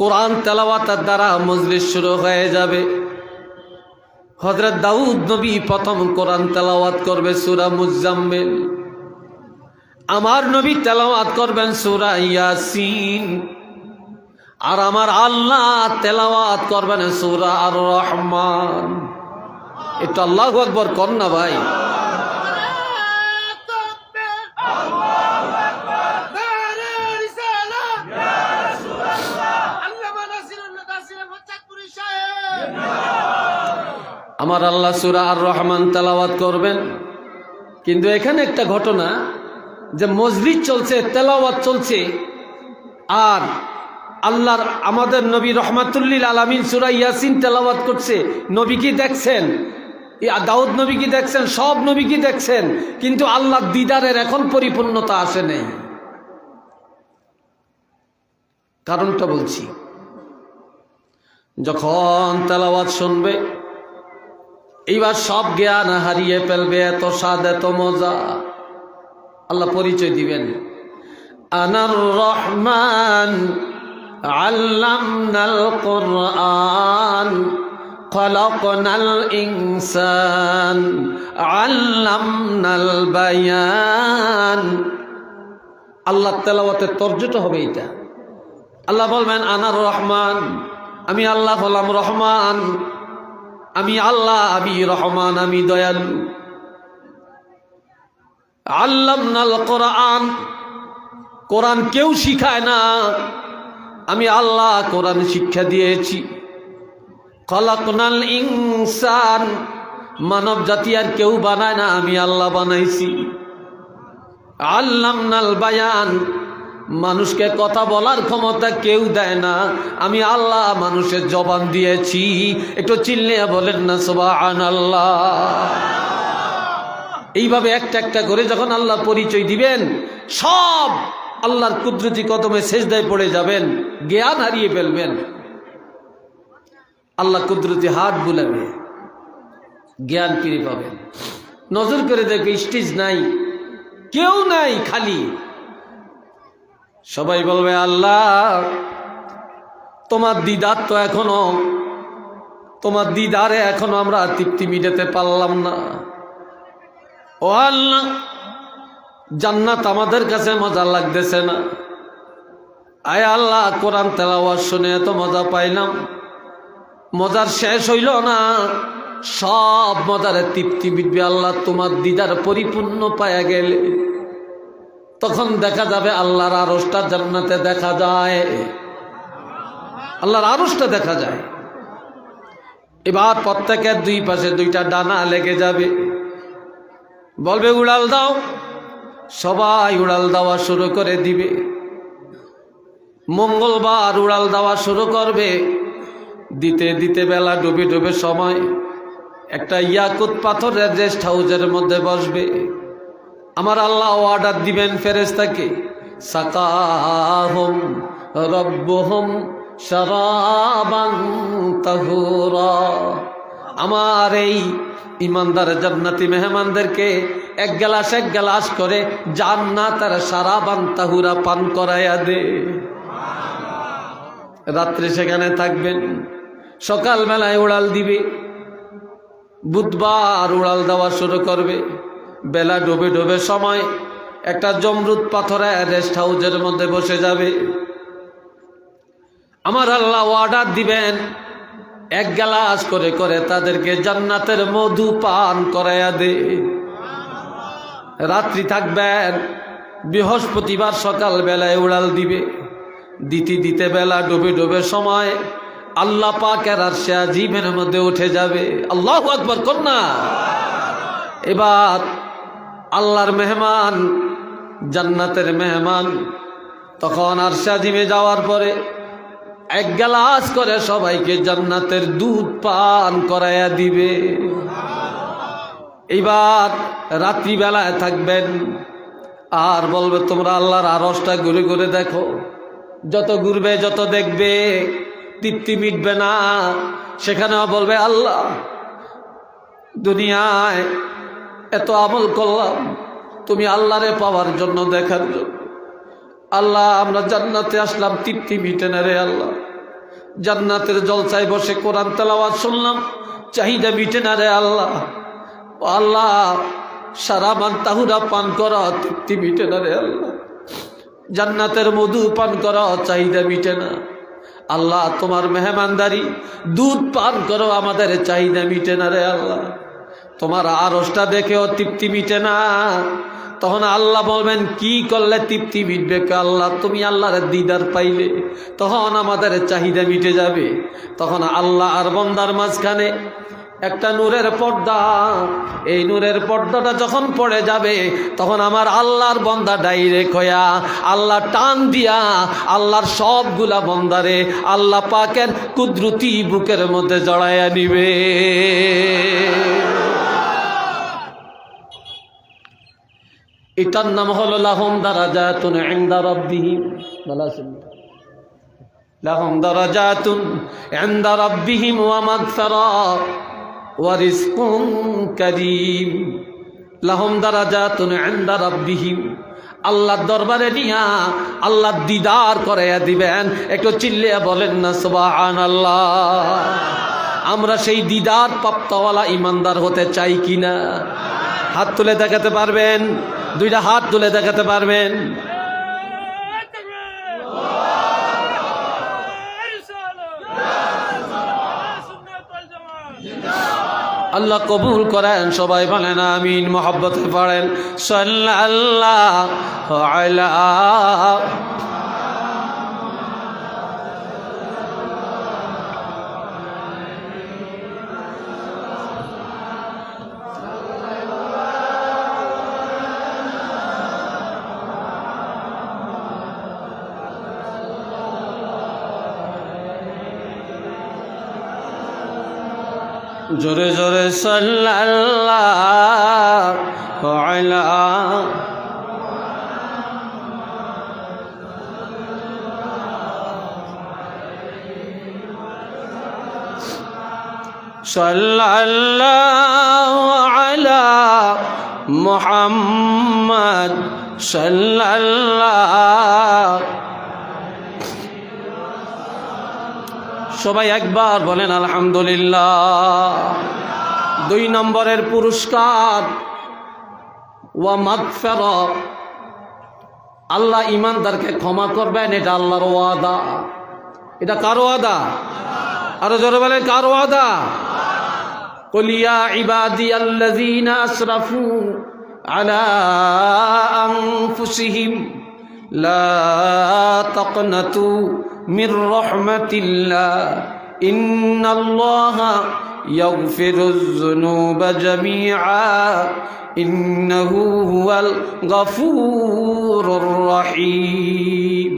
কোরআন তেলাওয়াতার দ্বারা মজলিস শুরু হয়ে যাবে। হজরত দাউদ নবী প্রথম কোরআন তেলাওয়াত করবে সুরা মুজাম্মেল। আমার নবী তেলাওয়াত করবেন সুরা ইয়াসিন। আর আমার আল্লাহ তেলাওয়াত করবেন সুরা আর রহমান এটা আল্লাহ আকবর কর না ভাই। আমার আল্লাহ সুরা আর রহমান তেলাওয়াত করবেন। কিন্তু এখানে একটা ঘটনা যে মসজিদ চলছে, তেলাওয়াত চলছে, আর আল্লাহর আমাদের নবী রহমাতুল্লিল আলামিন সুরা ইয়াসিন তেলাওয়াত করছে। নবী কি দেখছেন? দাউদ নবী কি দেখছেন? সব নবী কি দেখছেন? কিন্তু আল্লাহ দিদারের এখন পরিপূর্ণতা আসে নেই। কারণটা বলছি, যখন তেলাওয়াত শুনবে এইবার সব জ্ঞান হারিয়ে ফেলবে, এত স্বাদ, এত মজা। আল্লাহ পরিচয় দিবেন। আনার রহমান আল্লামনাল কোরআন, খলকনাল ইনসান আল্লামনাল বায়ান। আল্লাহ তেলাওয়াতে তর্জটা হবে এটা। আল্লাহ বলবেন, আনার রহমান, আমি আল্লাহ বললাম রহমান। আমি আল্লাহ, আমি রহমান, আমি দয়ালু। আল্লাম নাল কোরআন। কোরআন কেউ শিখায় না। আমি আল্লাহ কোরআন শিক্ষা দিয়েছি। কলাকনাল ইনসান। মানব জাতি আর কেউ বানায় না, আমি আল্লাহ বানাইছি। আল্লাম নাল বায়ান। মানুষকে কথা বলার ক্ষমতা কেউ দেয় না। আমি আল্লাহ মানুষের জবান দিয়েছি। একটু চিল্লিয়া বলেন না সোবান আল্লাহ এইভাবে একটা একটা করে যখন আল্লাহ পরিচয় দিবেন, সব আল্লাহর কুদরতি কদমে শেষদায় পড়ে যাবেন, জ্ঞান হারিয়ে ফেলবেন। আল্লাহ কুদরতি হাত বুলাবে, জ্ঞান ফিরে পাবেন। নজর করে দেখবে স্টেজ নাই, কেউ নাই খালি। সবাই বলবে, আল্লাহ, তোমার দিদার তো এখনও, তোমার দিদারে এখনও আমরা তৃপ্তি মিটাতে পারলাম না। ও আল্লাহ, জান্নাত আমাদের কাছে মজা লাগতেছে না। আয় আল্লাহ, কোরআন তেলাওয়াজ শুনে এত মজা পাইলাম। মজার শেষ হইল না, সব মজারে তৃপ্তি মিটবে আল্লাহ, তোমার দিদার পরিপূর্ণ পায়া গেলে। তখন দেখা যাবে আল্লাহর আরসটা জান্নাতে দেখা যায়। আল্লাহর আরসটা দেখা যায়। এবার প্রত্যেকের দুই পাশে দুইটা ডানা লেগে যাবে। বলবে, উড়াল দাও। সবাই উড়াল দেওয়া শুরু করে দিবে। মঙ্গলবার উড়াল দেওয়া শুরু করবে। দিতে দিতে বেলা ডুবে ডুবে সময়। একটা ইয়াকুত পাথরের রেস্ট হাউসের মধ্যে বসবে। আমার আল্লাহ অর্ডার দিবেন ফেরেস্তাকে সাকাহম রব্বহম তাহুরা। আমার এই ইমানদার জান্নাতি মেহমানদেরকে এক গ্লাস এক গ্লাস করে জান্নাতের সারাবান তাহুরা পান করাইয়া দে। রাত্রে সেখানে থাকবেন, সকালবেলায় উড়াল দিবে, বুধবার উড়াল দেওয়া শুরু করবে। বেলা ডুবে ডুবে সময়, একটা জমরুদ পাথরে রেস্ট হাউসের মধ্যে বসে যাবে। আমার আল্লাহ অর্ডার দিবেন, এক গ্লাস করে করে তাদেরকে জান্নাতের মধু পান করাইয়া দে। রাত্রি থাকবেন, বৃহস্পতিবার সকাল বেলায় উড়াল দিবে। দিতে দিতে বেলা ডুবে ডুবে সময়, আল্লাহ পাকের আর সে জীবের মধ্যে উঠে যাবে। আল্লাহ আকবর, কন্যা! এবার আল্লাহর মেহমান, জান্নাতের মেহমান। তখন আর সাজিমে যাওয়ার পরে এক গ্লাস করে সবাইকে জান্নাতের দুধ পান করাইয়া দিবে। এইবার রাত্রিবেলায় থাকবেন, আর বলবে, তোমরা আল্লাহর আরসটা ঘুরে ঘুরে দেখো। যত ঘুরবে, যত দেখবে, তৃপ্তি মিটবে না। সেখানেও বলবে, আল্লাহ, দুনিয়ায় এত আমল করলাম, তুমি আল্লাহরে পাওয়ার জন্য দেখার জন্য। আল্লাহ, আমরা জান্নাতে আসলাম, তৃপ্তি মিটে না রে আল্লাহ। জান্নাতের জলসায় বসে কোরআন তেলাওয়াত শুনলাম, চাহিদা মিটে না রে আল্লাহ। আল্লাহ, সারা মান তাহুরা পান করা, তৃপ্তি মিটে না রে আল্লাহ। জান্নাতের মধু পান করা, চাহিদা মিটে না আল্লাহ, তোমার মেহমানদারি, দুধ পান করো, আমাদের চাহিদা মিটে না রে আল্লাহ। তোমার আরসটা দেখেও তৃপ্তি মিটে না। তখন আল্লাহ বলবেন, কি করলে তৃপ্তি মিটবে আল্লাহ? তুমি আল্লাহর দিদার পাইলে। তখন আমাদের চাহিদা মিটে যাবে। তখন আল্লাহ আর বন্দার মাঝখানে একটা নূরের পর্দা। এই নূরের পর্দাটা যখন পড়ে যাবে, তখন আমার আল্লাহর বন্দা ডাইরেক্ট হইয়া, আল্লাহ টান দিয়া, আল্লাহর সবগুলা বন্দারে আল্লাহ পাকের কুদরতি বুকের মধ্যে জড়াইয়া নিবে। এটার নাম হলো লাহম দারাজাতুন ইনদা রাব্বিহিম। বলা লাহম দারাজাতুন ইনদা রাব্বিহিম ওয়া মাগফিরা ওয়া রিজকুন কারীম। লাহম দারাজাতুন ইনদা রাব্বিহিম। আল্লাহর দরবারে নিয়া আল্লাহ দিদার করাইয়া দিবেন। একটু চিল্লিয়া বলেন না, সুবহানাল্লাহ। আমরা সেই দিদার প্রাপ্তওয়ালা ইমানদার হতে চাই কিনা? হাত তুলে দেখাতে পারবেন? দুইটা হাত তুলে দেখাতে পারবেন? আল্লাহ কবুল করেন সবাই বলেন আমিন মোহব্বত পড়েন। সাল্লাল্লাহ জোরে জোরে সাল্লাল্লাহ সাল্লাল্লাহু আলা মুহাম্মদ সাল্লাল্লাহ সবাই একবার বলেন, আলহামদুলিল্লাহ। দুই নম্বরের পুরস্কার ওয়া মাগফের আল্লাহ ইমানদারকে ক্ষমা করবেন, এটা আল্লাহর ওয়াদা। এটা কার ওয়াদা? আরও জোরে বলেন, কার ওয়াদা? কলিয়া ইবাদি আল্লাযিনা আসরাফু আলা আনফুসিহিম লা তাকনাতু من رحمة الله إن الله يغفر الذنوب جميعا إنه هو الغفور الرحيم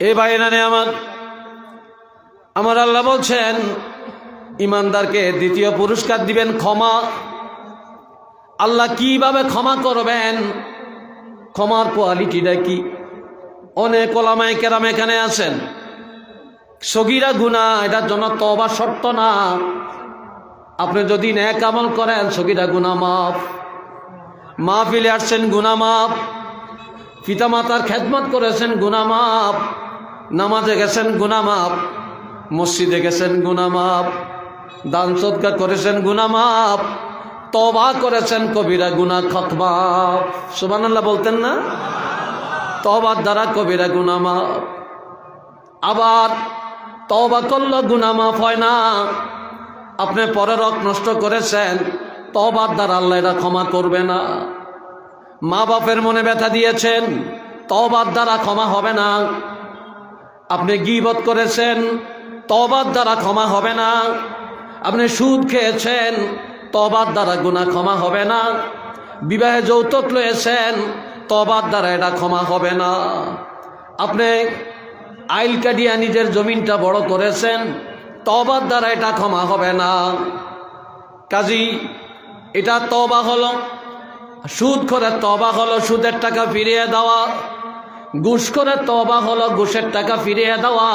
এ ভাইরানে আমার আমার আল্লাহ বলছেন ইমানদারকে দ্বিতীয় পুরস্কার দিবেন ক্ষমা আল্লাহ কিভাবে ক্ষমা করবেন ক্ষমার কোয়ালিটিটা কি অনেক ওলামায় কেরাম এখানে আছেন। সগিরা গুণা এটার জন্য তবা শর্ত না। আপনি যদি ন্যাক আমল করেন, সগিরা গুণা মাফ। মা ফিলে আসছেন গুণা মাফ। পিতামাতার খেদমত করেছেন গুণা মাফ। নামাজে গেছেন গুণা মাফ। মসজিদে গেছেন গুণা মাফ। দান সৎকার করেছেন গুণা মাফ। তবা করেছেন, কবিরা গুণা খতমাফ সুবান বলতেন না? তবার দ্বারা কবিরা গুণা মাফ আবার তবা করল গুণা মাফ হয় না। আপনি পরের রক নষ্ট করেছেন তবার দ্বারা আল্লাহ ক্ষমা করবে না। মা বাপের মনে ব্যথা দিয়েছেন তবার দ্বারা ক্ষমা হবে না। আপনি গিবত করেছেন তবার দ্বারা ক্ষমা হবে না। আপনি সুদ খেয়েছেন তবার দ্বারা গুণা ক্ষমা হবে না। বিবাহে যৌতুক লয়েছেন তবার দ্বারা এটা ক্ষমা হবে না। আপনি আইল কাটিয়া নিজের জমিনটা বড় করেছেন তবার দ্বারা এটা ক্ষমা হবে না। কাজী, এটা তবা হলো, সুদ করে তবা হলো সুদের টাকা ফিরিয়ে দেওয়া, ঘুষ করে তবা হলো ঘুষের টাকা ফিরিয়ে দেওয়া,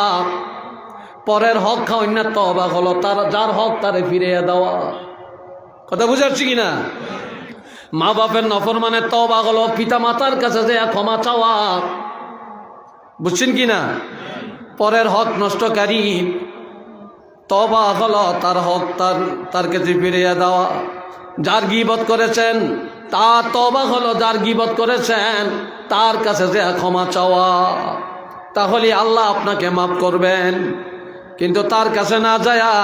পরের হক খাওয়ান্য তবা হলো তার, যার হক তারে ফিরিয়ে দেওয়া। কথা বুঝাচ্ছি কিনা? মা বাপের নফর মানে তবা হলো পিতা মাতার কাছে যে ক্ষমা চাওয়া। বুঝছেন কি না? পরের হক নষ্টকারী তবা হলো তার হক তার তার কাছে ফিরিয়ে দেওয়া। যার গিবত করেছেন, তার তবা হলো যার গিবত করেছেন, তার কাছে যে ক্ষমা চাওয়া। তাহলে আল্লাহ আপনাকে মাফ করবেন। কিন্তু তার কাছে না যায়া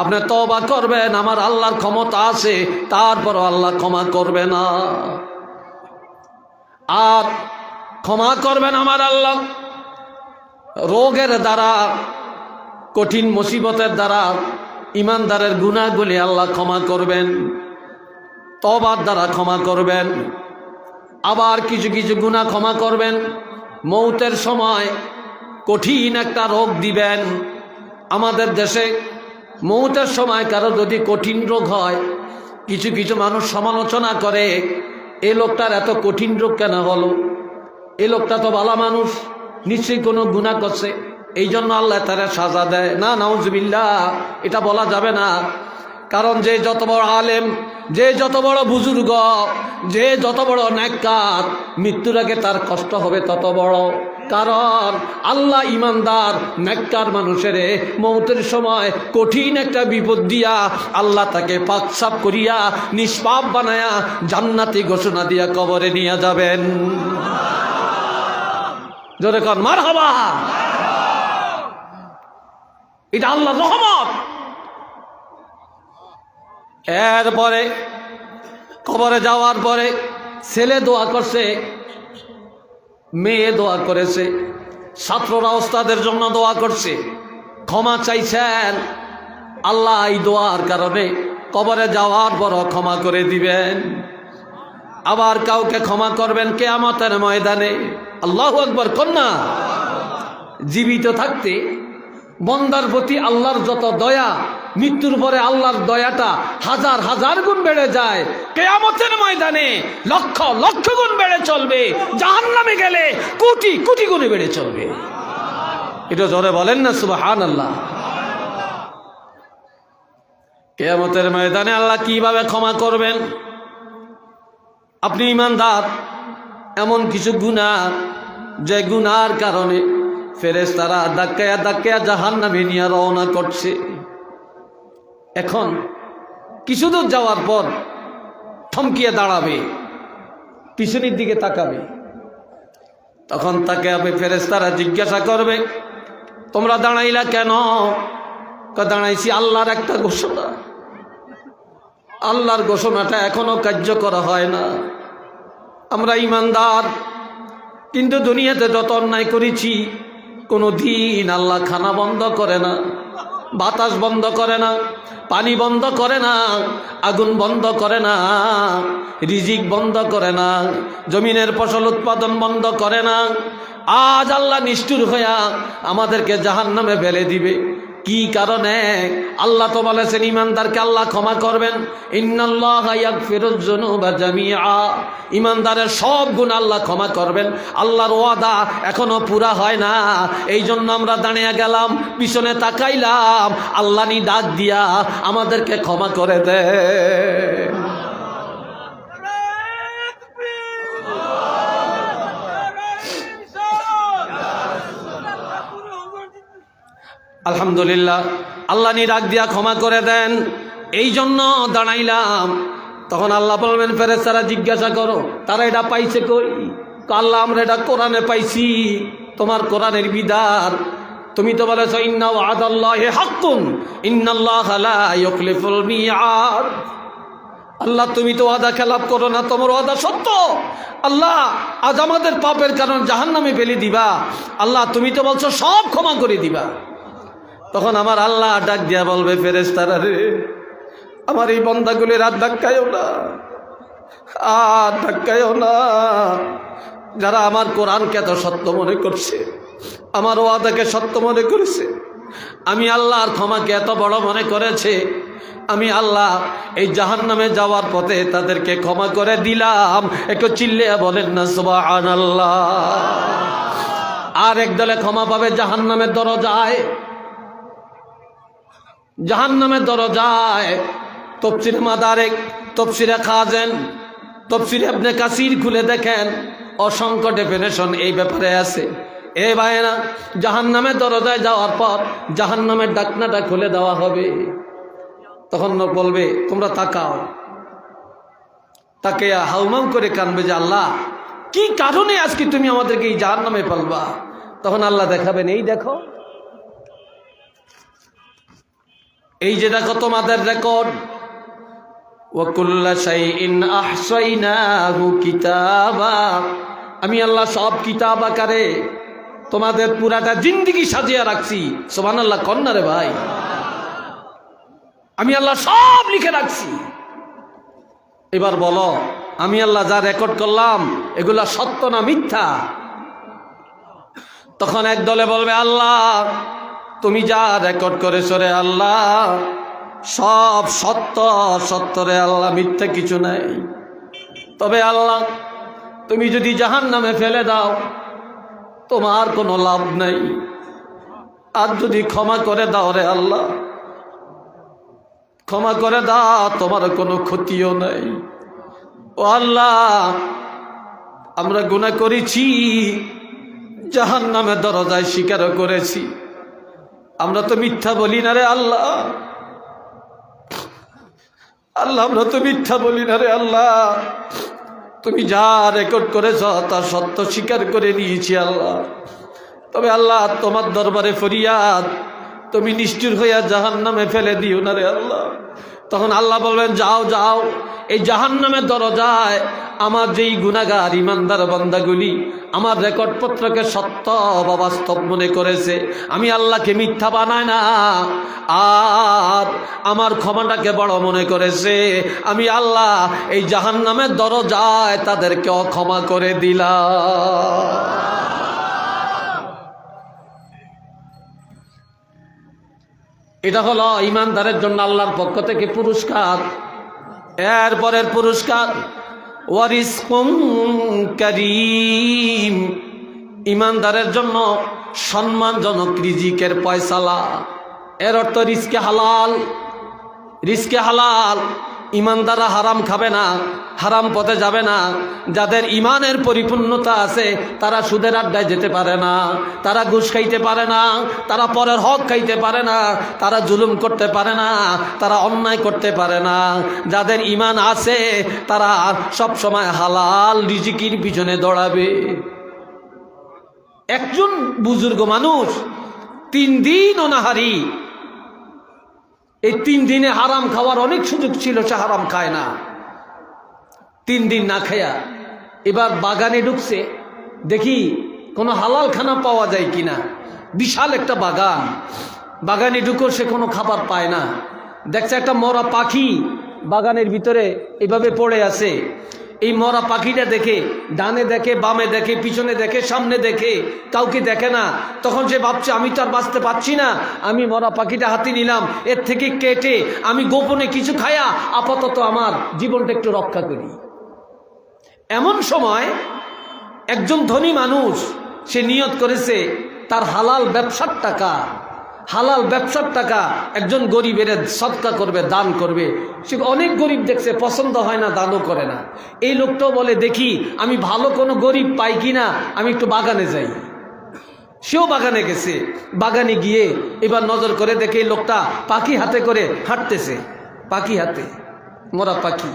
আপনি তবা করবেন, আমার আল্লাহর ক্ষমতা আছে, তারপরও আল্লাহ ক্ষমা করবে না। আর ক্ষমা করবেন আমার আল্লাহ, রোগের দ্বারা, কঠিন মুসিবতের দ্বারা, ইমানদারের গুণাগুলি আল্লাহ ক্ষমা করবেন তবার দ্বারা ক্ষমা করবেন, আবার কিছু কিছু গুণা ক্ষমা করবেন, মৌতের সময় কঠিন একটা রোগ দিবেন আমাদের দেশে মৌতের সময় কারও যদি কঠিন রোগ হয়, কিছু কিছু মানুষ সমালোচনা করে, এ লোকটার এত কঠিন রোগ কেন হলো? এ লোকটা তো ভালো মানুষ, নিশ্চয়ই কোনো গুণা করছে। এই জন্য আল্লাহ তারা সাজা দেয়। না নাউজবিল্লা এটা বলা যাবে না। কারণ যে যত বড় আলেম, যে যত বড় বুজুর্গ, যে যত বড় ন্যাক্কার, মৃত্যুর আগে তার কষ্ট হবে তত বড়। কারণ আল্লাহ ইমানদার ন্যাক্কার মানুষের মৌতের সময় কঠিন একটা বিপদ দিয়া আল্লাহ তাকে পাকসাপ করিয়া, নিষ্পাপ বানায়া জান্নাতি ঘোষণা দিয়া কবরে নিয়ে যাবেন। জোরে কর মার হবা এটা আল্লাহ রহমত। এরপরে কবরে যাওয়ার পরে ছেলে দোয়া করছে মেয়ে দোয়া করেছে, ছাত্ররা ওস্তাদের জন্য দোয়া করছে। ক্ষমা চাইছেন, আল্লাহ এই দোয়ার কারণে কবরে যাওয়ার পর ক্ষমা করে দিবেন। আবার কাউকে ক্ষমা করবেন কে কেয়ামতের ময়দানে। আল্লাহ একবার কন্যা। জীবিত থাকতে বন্দার প্রতি আল্লাহর যত দয়া মৃত্যুর পরে আল্লাহর দয়াটা হাজার হাজার গুণ বেড়ে যায়। কেয়ামতের ময়দানে লক্ষ লক্ষ গুণ বেড়ে চলবে। জাহান নামে গেলে কোটি কোটি গুণে বেড়ে চলবে। এটা জোরে বলেন না সুবাহান আল্লাহ কেয়ামতের ময়দানে আল্লাহ কীভাবে ক্ষমা করবেন? আপনি ইমানদার, এমন কিছু গুণা যে গুনার কারণে ফেরেস তারা দাক্কায়া দাক্কায়া জাহান নামে নিয়ে রওনা করছে। এখন কিছু দূর যাওয়ার পর থমকিয়ে দাঁড়াবে, পিছনের দিকে তাকাবে। তখন তাকে আপনি ফেরেস তারা জিজ্ঞাসা করবে, তোমরা দাঁড়াইলা কেন? দাঁড়াইছি আল্লাহর একটা ঘোষণা। আল্লাহর ঘোষণাটা এখনও কার্যকর হয় না। আমরা ইমানদার, কিন্তু দুনিয়াতে যত অন্যায় করেছি, কোনো দিন আল্লাহ খানা বন্ধ করে না। বাতাস বন্ধ করে না, পানি বন্ধ করে না, আগুন বন্ধ করে না, রিজিক বন্ধ করে না, জমিনের ফসল উৎপাদন বন্ধ করে না। আজ আল্লাহ নিষ্ঠুর হইয়া আমাদেরকে জাহান নামে ফেলে দিবে। কি কারণে? আল্লাহ তো বলেছেন, ইমানদারকে আল্লাহ ক্ষমা করবেন। ইমানদারের সব গুণ আল্লাহ ক্ষমা করবেন। আল্লাহর ওয়াদা এখনও পুরা হয় না। এই জন্য আমরা দাঁড়িয়ে গেলাম, পিছনে তাকাইলাম। আল্লাহ ডাক দিয়া আমাদেরকে ক্ষমা করে দে আলহামদুলিল্লাহ। আল্লাহ নি ডাক দিয়া ক্ষমা করে দেন। এই জন্য দাঁড়াইলাম। তখন আল্লাহ বলবেন ফেরেস্তারা জিজ্ঞাসা করো, তারা এটা পাইছে কই? আল্লাহ, আমরা এটা কোরআনে পাইছি। তোমার কোরআনের বিদার তুমি তো বলেছ, ইন্না ওয়াদাল্লাহি হাক্কুন, ইন্নাল্লাহ আল্লাহ, তুমি তো ওয়াদা খেলাপ করো না, তোমার ওয়াদা সত্য। আল্লাহ, আজ আমাদের পাপের কারণ জাহান্নামে ফেলে দিবা। আল্লাহ, তুমি তো বলছো, সব ক্ষমা করে দিবা। তখন আমার আল্লাহ ডাক দিয়া বলবে ফেরেস্তারা রে, আমার এই বন্দাগুলি রাত ধাক্কায়ও না, আর ধাক্কায়ও না। যারা আমার কোরআনকে এত সত্য মনে করছে, আমার ওয়াদাকে সত্য মনে করেছে, আমি আল্লাহর ক্ষমাকে এত বড় মনে করেছে, আমি আল্লাহ এই জাহান নামে যাওয়ার পথে তাদেরকে ক্ষমা করে দিলাম। একটু চিল্লে বলেন না সুবাহ আল্লাহ আর এক দলে ক্ষমা পাবে জাহান নামের দরজায়। জাহান নামের দরজায় তফসির মাদারেক, তফসিরে খাজেন, তফসিরে আপনি কাসির খুলে দেখেন, অসংখ্য ডেফিনেশন এই ব্যাপারে আছে। এ ভাইয়েরা জাহান নামের দরজায় যাওয়ার পর জাহান নামের ডাকনাটা খুলে দেওয়া হবে। তখন বলবে, তোমরা তাকাও। তাকে হাউমাউ করে কানবে যে আল্লাহ, কি কারণে আজকে তুমি আমাদেরকে এই জাহান নামে পালবা? তখন আল্লাহ দেখাবেন, এই দেখো এই যে দেখো তোমাদের রেকর্ড। আমি আল্লাহ সব কিতাব আকারে তোমাদের পুরাটা জিন্দিগি সাজিয়ে রাখছি। সুবহানাল্লাহ কন্যা রে ভাই। আমি আল্লাহ সব লিখে রাখছি। এবার বলো, আমি আল্লাহ যা রেকর্ড করলাম, এগুলা সত্য না মিথ্যা? তখন এক দলে বলবে, আল্লাহ তুমি যা রেকর্ড করেছ রে আল্লাহ, সব সত্য সত্য রে আল্লাহ, মিথ্যে কিছু নাই। তবে আল্লাহ, তুমি যদি জাহান নামে ফেলে দাও, তোমার কোনো লাভ নাই। আর যদি ক্ষমা করে দাও রে আল্লাহ, ক্ষমা করে দাও, তোমার কোনো ক্ষতিও নাই। ও আল্লাহ, আমরা গুণা করেছি জাহান নামে দরজায় স্বীকারও করেছি। আমরা তো মিথ্যা বলি না রে আল্লাহ। আল্লাহ, আমরা তো মিথ্যা বলি না রে আল্লাহ। তুমি যা রেকর্ড করেছ, তা সত্য স্বীকার করে নিয়েছি আল্লাহ। তবে আল্লাহ, তোমার দরবারে ফরিয়াদ, তুমি নিষ্ঠুর হইয়া জাহান নামে ফেলে দিও না রে আল্লাহ। তখন আল্লাহ বলবেন, যাও যাও, এই জাহান নামের দরজায় আমার যেই গুণাগার ইমানদার বান্দাগুলি আমার রেকর্ডপত্রকে সত্য বা বাস্তব মনে করেছে। আমি আল্লাহকে মিথ্যা বানাই না, আর আমার ক্ষমাটাকে বড় মনে করেছে। আমি আল্লাহ এই জাহান নামের দরজায় তাদেরকে অক্ষমা করে দিলাম। এটা হলো ইমানদারের জন্য আল্লাহর পক্ষ থেকে পুরস্কার। এরপরের পুরস্কার ওয়ারিস করিম। ইমানদারের জন্য সম্মানজনক রিজিকের পয়সালা। এর অর্থ রিস্কে হালাল। রিস্কে হালাল। ইমানদাররা হারাম খাবে না, হারাম পথে যাবে না। যাদের ইমানের পরিপূর্ণতা আছে, তারা সুদের আড্ডায় যেতে পারে না, তারা ঘুষ খাইতে পারে না, তারা পরের হক খাইতে পারে না, তারা জুলুম করতে পারে না, তারা অন্যায় করতে পারে না। যাদের ইমান আছে, তারা সব সময় হালাল রিজিকির পিছনে দৌড়াবে। একজন বুজুর্গ মানুষ, তিন দিন অনাহারি এই তিন দিনে হারাম খাওয়ার অনেক সুযোগ ছিল সে হারাম খায় না। তিন দিন না খায়া এবার বাগানে ঢুকছে, দেখি কোনো হালাল খানা পাওয়া যায় কিনা। বিশাল একটা বাগান। বাগানে ঢুকো সে কোনো খাবার পায় না। দেখছে একটা মরা পাখি বাগানের ভিতরে এভাবে পড়ে আছে। এই মরা পাখিটা দেখে, ডানে দেখে, বামে দেখে, পিছনে দেখে, সামনে দেখে, কাউকে দেখে না। তখন সে ভাবছে, আমি তো আর বাঁচতে পারছি না। আমি মরা পাখিটা হাতে নিলাম, এর থেকে কেটে আমি গোপনে কিছু খায়া আপাতত আমার জীবনটা একটু রক্ষা করি। এমন সময় একজন ধনী মানুষ, সে নিয়ত করেছে, তার হালাল ব্যবসার টাকা হালাল ব্যবসার টাকা একজন গরিবের সৎকা করবে, দান করবে। সে অনেক গরিব দেখছে, পছন্দ হয় না, দানও করে না। এই লোকটাও বলে, দেখি, আমি ভালো কোনো গরিব পাই কি না, আমি একটু বাগানে যাই। সেও বাগানে গেছে। বাগানে গিয়ে এবার নজর করে দেখে এই লোকটা পাখি হাতে করে হাঁটতেছে। পাখি হাতে, মরা পাখি।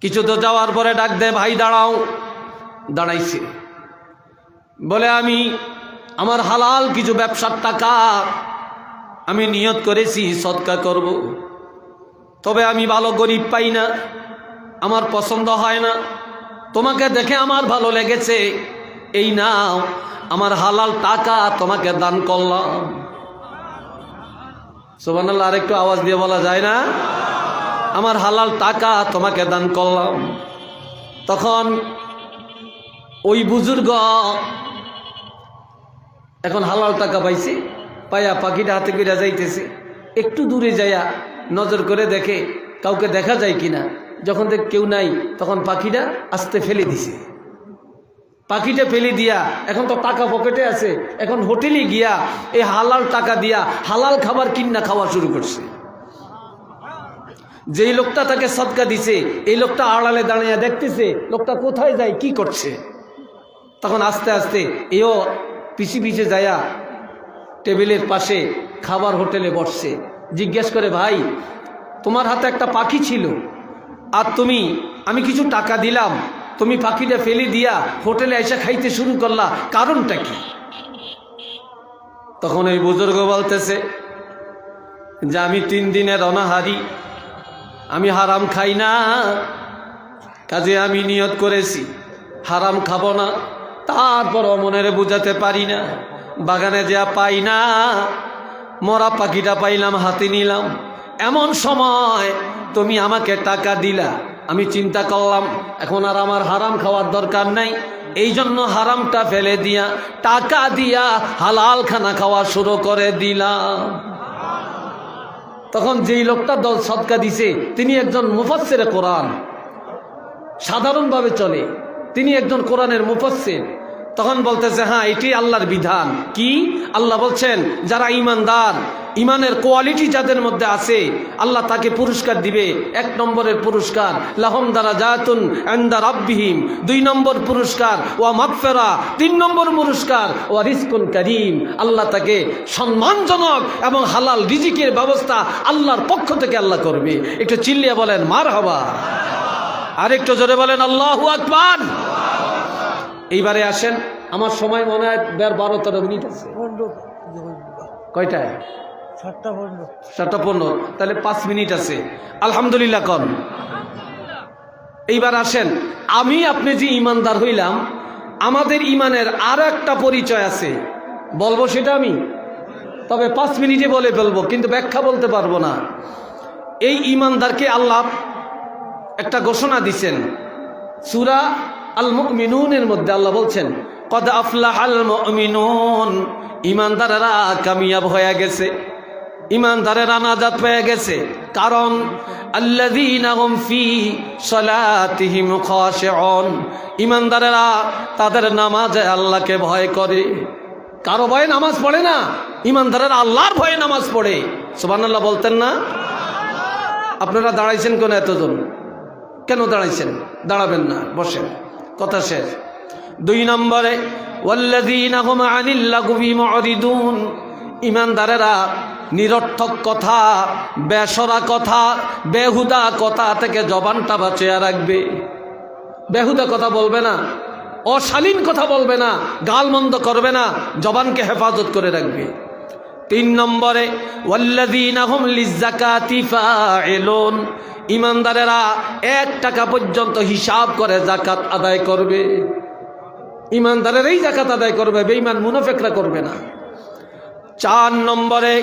কিছু তো যাওয়ার পরে ডাক দে ভাই, দাঁড়াও। দাঁড়াইছে। বলে, আমি আমার হালাল কিছু ব্যবসার টাকা আমি নিয়ত করেছি, সৎকা করব। তবে আমি ভালো গরিব পাই না, আমার পছন্দ হয় না। তোমাকে দেখে আমার ভালো লেগেছে। এই নাও, আমার হালাল টাকা তোমাকে দান করলাম। সোবানাল্লাহ আরেকটু আওয়াজ দিয়ে বলা যায় না? আমার হালাল টাকা তোমাকে দান করলাম। তখন ওই বুজুর্গ এখন হালাল টাকা পাইছে, পাইয়া পাখিটা হাতে করে যাইতেছে। একটু দূরে যাইয়া নজর করে দেখে কাউকে দেখা যায় কিনা। যখন দেখ কেউ নাই, তখন পাখিটা আস্তে ফেলে দিছে। পাখিটা ফেলে দিয়া, এখন তো টাকা পকেটে আছে, এখন হোটেলে গিয়া এই হালাল টাকা দিয়া হালাল খাবার কিনা খাওয়া শুরু করছে। যেই লোকটা তাকে সদকা দিছে, এই লোকটা আড়ালে দাঁড়িয়ে দেখতেছে, লোকটা কোথায় যায়, কি করছে? তখন আস্তে আস্তে এও পিছি পিছে যায়া টেবিলের পাশে খাবার হোটেলে বসছে। জিজ্ঞেস করে, ভাই, তোমার হাতে একটা পাখি ছিল। আর তুমি, আমি কিছু টাকা দিলাম। তুমি পাখিটা ফেলে দিয়া হোটেলে এসে খাইতে শুরু করলা। কারণটা কি? তখন ওই বুজুর্গ বলতেছে যে, আমি তিন দিনের অনাহারি। আমি হারাম খাই না। কাজে আমি নিয়ত করেছি। হারাম খাব না। তারপর মনের বুঝাতে পারি না। বাগানে যা পাই না, মরা পাখিটা পাইলাম, হাতে নিলাম। এমন সময় তুমি আমাকে টাকা দিলা। আমি চিন্তা করলাম, এখন আর আমার হারাম খাওয়ার দরকার নাই। এই জন্য হারামটা ফেলে দিয়া, টাকা দিয়া হালাল খানা খাওয়া শুরু করে দিলাম। তখন যেই লোকটা দল সৎকা দিছে, তিনি একজন মুফাসের কোরআন। সাধারণভাবে চলে। তিনি একজন কোরআনের মুফাসের তখন বলতেছে হ্যাঁ এটি আল্লাহর বিধান। কি? আল্লাহ বলছেন, যারা ইমানদার ইমানের কোয়ালিটি যাদের মধ্যে আছে, আল্লাহ তাকে পুরস্কার দিবে। এক নম্বরের পুরস্কার, লাহম দ্বারা জায়াতুন এন্দার আব্বিহিম দুই নম্বর পুরস্কার ও মাগফেরা। তিন নম্বর পুরস্কার ও রিস্কুন করিম। আল্লাহ তাকে সম্মানজনক এবং হালাল রিজিকের ব্যবস্থা আল্লাহর পক্ষ থেকে আল্লাহ করবে। একটু চিল্লিয়া বলেন মার হবা আরেকটু জোরে বলেন, আল্লাহু আকবার। এইবারে আসেন আমার সময় মনে হয় দেড় বারো তেরো মিনিট আছে। কয়টায়? সাতটা পনেরো তাহলে পাঁচ মিনিট আছে। আলহামদুলিল্লাহ কন। এইবার আসেন আমি আপনি যে ইমানদার হইলাম আমাদের ইমানের আর একটা পরিচয় আছে। বলব সেটা আমি? তবে পাঁচ মিনিটে বলে ফেলব কিন্তু ব্যাখ্যা বলতে পারব না। এই ইমানদারকে আল্লাহ একটা ঘোষণা দিছেন। সুরা আল মুমিনুনের মধ্যে আল্লাহ বলছেন, কদ আফলাহ আল মুমিনুন। ইমানদারেরা কামিয়াব হয়ে গেছে। ইমানদারেরা নাজাত পেয়ে গেছে। কারণ ইমানদারেরা তাদের নামাজে আল্লাহকে ভয় করে। কারও ভয়ে নামাজ পড়ে না। ইমানদারেরা আল্লাহর ভয়ে নামাজ পড়ে। সুবহানাল্লাহ বলতেন না? আপনারা দাঁড়াইছেন কেন এতজন? কেন দাঁড়াইছেন? দাঁড়াবেন না, বসেন। কথা শেষ। দুই নম্বরে ইমানদারেরা নিরর্থক কথা, বেসরা কথা, বেহুদা কথা থেকে জবানটা বাঁচিয়ে রাখবে। বেহুদা কথা বলবে না, অশালীন কথা বলবে না, গালমন্দ করবে না, জবানকে হেফাজত করে রাখবে। তিন নম্বরে ফাইলুন ইমানদারেরা এক টাকা পর্যন্ত হিসাব করে জাকাত আদায় করবে। ইমানদারেরাই জাকাত আদায় করবে, বেঈমান মুনাফেকরা করবে না। চার নম্বরে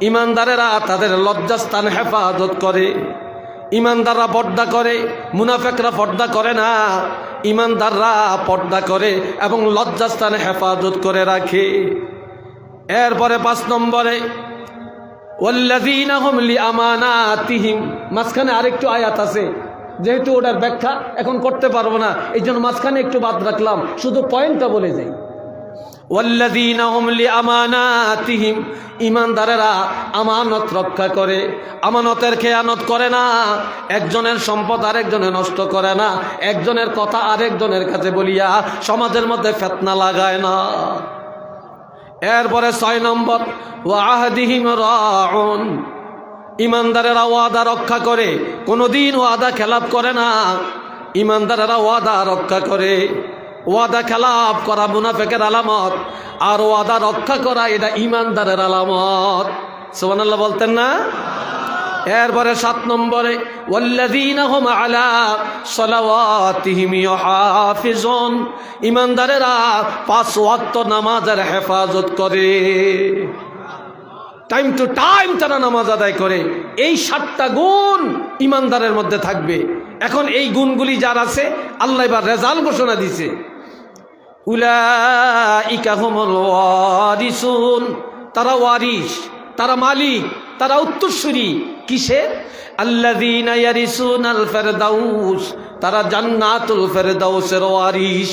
ইমানদারেরা তাদের লজ্জাস্থান হেফাজত করে। ইমানদাররা পর্দা করে, মুনাফেকরা পর্দা করে না। ইমানদাররা পর্দা করে এবং লজ্জাস্থানে হেফাজত করে রাখে। এরপরে পাঁচ নম্বরে ওয়াল্লাযীনা হুম লিআমানাতিহিম। মাঝখানে আরেকটু আয়াত আছে। যেহেতু ওটার ব্যাখ্যা এখন করতে পারব না এই জন্য মাঝখানে একটু বাদ রাখলাম। শুধু পয়েন্টটা বলে যাই। ওয়াল্লাযীনা হুম লিআমানাতিহিম। ইমানদারেরা আমানত রক্ষা করে। আমানতের খেয়ানত করে না। একজনের সম্পদ আরেকজনে নষ্ট করে না। একজনের কথা আরেকজনের কাছে বলিয়া সমাজের মধ্যে ফেতনা লাগায় না। এরপরে ছয় নম্বর ওয়াহদিহিম রাউন। ইমানদারেরা ওয়াদা রক্ষা করে, কোনোদিন ওয়াদা খেলাপ করে না। ইমানদারেরা ওয়াদা রক্ষা করে। ওয়াদা খেলাপ করা মুনাফেকের আলামত, আর ওয়াদা রক্ষা করা এটা ইমানদারের আলামত। সোমান বলতেন না? এরপরে সাত নম্বরে ইমানদারেরা পাঁচ ওয়াক্ত নামাজের হেফাজত করে। টাইম টু টাইম তারা নামাজ আদায় করে। এই সাতটা গুণ ইমানদারের মধ্যে থাকবে। এখন এই গুণগুলি যার আছে, আল্লাহ এবার রেজাল্ট ঘোষণা দিছে। তারা ওয়ারিস, তারা মালিক, তারা উত্তরসূরি। কিসের? ফেরদাউস। তারা জান্নাতুল ফেরদাউসের ওয়ারিস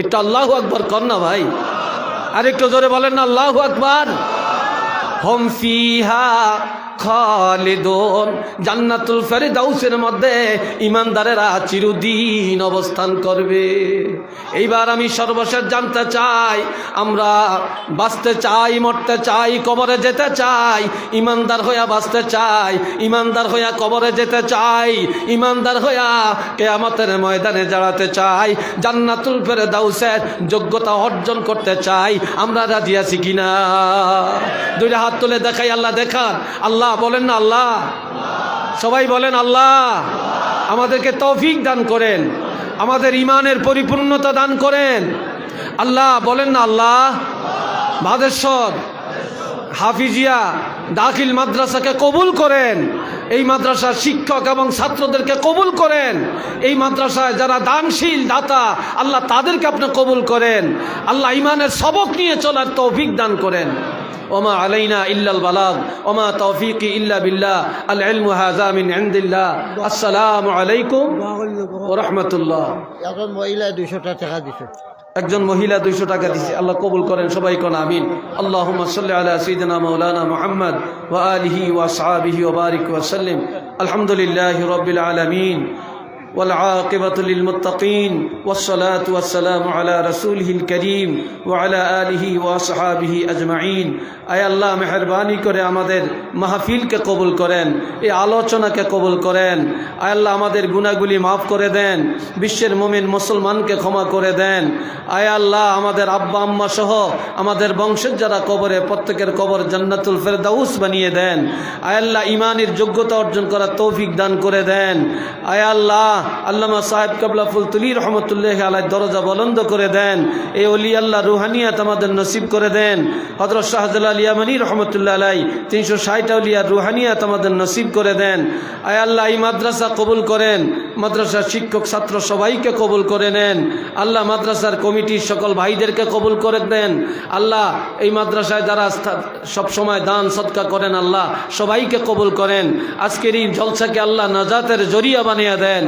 এটা আল্লাহু আকবর কর না ভাই। আরেকটু জোরে বলেন না আকবর আকবার। হম ফিহা খালিদুন জান্নাতুল ফেরদাউসের মধ্যে ইমানদারেরা চিরদিন অবস্থান করবে। এইবার আমি সর্বশেষ জানতে চাই, আমরা বাঁচতে চাই, মরতে চাই, কবরে যেতে চাই, ইমানদার হইয়া বাঁচতে চাই, ইমানদার হইয়া কবরে যেতে চাই, ইমানদার হইয়া কেয়ামতের ময়দানে দাঁড়াতে চাই, জান্নাতুল ফেরদাউসের যোগ্যতা অর্জন করতে চাই, আমরা রাজি আছি কিনা? দুইটা হাত তুলে দেখাই, আল্লাহ দেখান। আল্লাহ বলেন না, আল্লাহ। সবাই বলেন, আল্লাহ। আমাদেরকে তৌফিক দান করেন। আমাদের ইমানের পরিপূর্ণতা দান করেন। আল্লাহ বলেন না, আল্লাহ। ভাদেশ্বর হাফিজিয়া, দাখিল মাদ্রাসাকে কবুল করেন। এই মাদ্রাসার শিক্ষক এবং ছাত্রদেরকে কবুল করেন। এই মাদ্রাসায় যারা দানশীল দাতা, আল্লাহ তাদেরকে আপনি কবুল করেন। আল্লাহ ইমানের সবক নিয়ে চলার তৌফিক দান করেন। ওমা আলাইনা ইল্লাল বালাগ ওমা তৌফিকি ইল্লা বিল্লাহ আল ইলমু হাযা মিন ইনদিল্লাহ আসসালামু আলাইকুম ওয়া রাহমাতুল্লাহ। এখন মহিলা দুইশোটা টাকা দিছে। একজন মহিলা দুইশো টাকা দিছে আল্লাহ কবুল করেন সবাই কোন আমিন। আল্লাহ সাল্লি সঈদনা মৌলানা মোহাম্মদ ওয়া আলিহি ওয়া সাহাবিহি ওয়া বারিক ওয়া সাল্লিম। আলহামদুলিল্লাহি আলামিন। والعاقبة للمتقين والصلاة والسلام على رسوله الكريم وعلى آله وصحابه أجمعين আয় আল্লাহ মেহরবানি করে আমাদের মাহফিলকে কবুল করেন এই আলোচনাকে কবুল করেন আয় আল্লাহ আমাদের গুণাগুলি মাফ করে দেন বিশ্বের মমিন মুসলমানকে ক্ষমা করে দেন আয় আল্লাহ আমাদের আব্বা আম্মা সহ আমাদের বংশের যারা কবরে প্রত্যেকের কবর জান্নাতুল ফেরদাউস বানিয়ে দেন আয় আল্লাহ ইমানের যোগ্যতা অর্জন করার তৌফিক দান করে দেন আয় আল্লাহ আল্লামা সাহেব কাবলা ফুলতুলি রহমতুল্লাহ আলাই দরজা বলন্দ করে দেন। এই অলি আল্লাহ রুহানিয়াত আমাদের নসিব করে দেন। হজরত শাহজালাল ইয়ামানি রহমতুল্লাহ আলাই তিনশো ষাট আলিয়ার রুহানিয়াত আমাদের নসিব করে দেন। আয় আল্লাহ, এই মাদ্রাসা কবুল করেন। মাদ্রাসার শিক্ষক, ছাত্র সবাইকে কবুল করে নেন। আল্লাহ মাদ্রাসার কমিটির সকল ভাইদেরকে কবুল করে দেন। আল্লাহ, এই মাদ্রাসায় যারা সব সময় দান, সৎকা করেন আল্লাহ, সবাইকে কবুল করেন। আজকের এই জলসাকে আল্লাহ নাজাতের জরিয়া বানিয়ে দেন।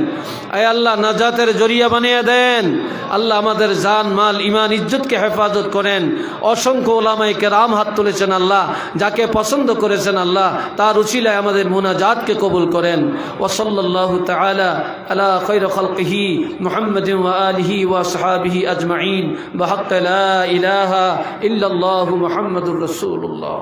আয় আল্লাহ নাজাতের জরিয়া বানিয়ে দেন। আল্লাহ আমাদের জান, মাল ইমান ইজ্জতকে হেফাজত করেন। অসংখ্য ওলামাইকে রাম হাত তুলেছেন আল্লাহ, যাকে পছন্দ করেছেন আল্লাহ, তার উচিলায় আমাদের মুনাজাতকে কবুল করেন। ওসল্লাহ তালা আলা খৈর খলকহি মোহাম্মদ আলিহি ওয়া সাহাবিহি আজমাইন। বাহাক্ত ইলাহা ইল্লাল্লাহু মুহাম্মাদুর রাসূলুল্লাহ।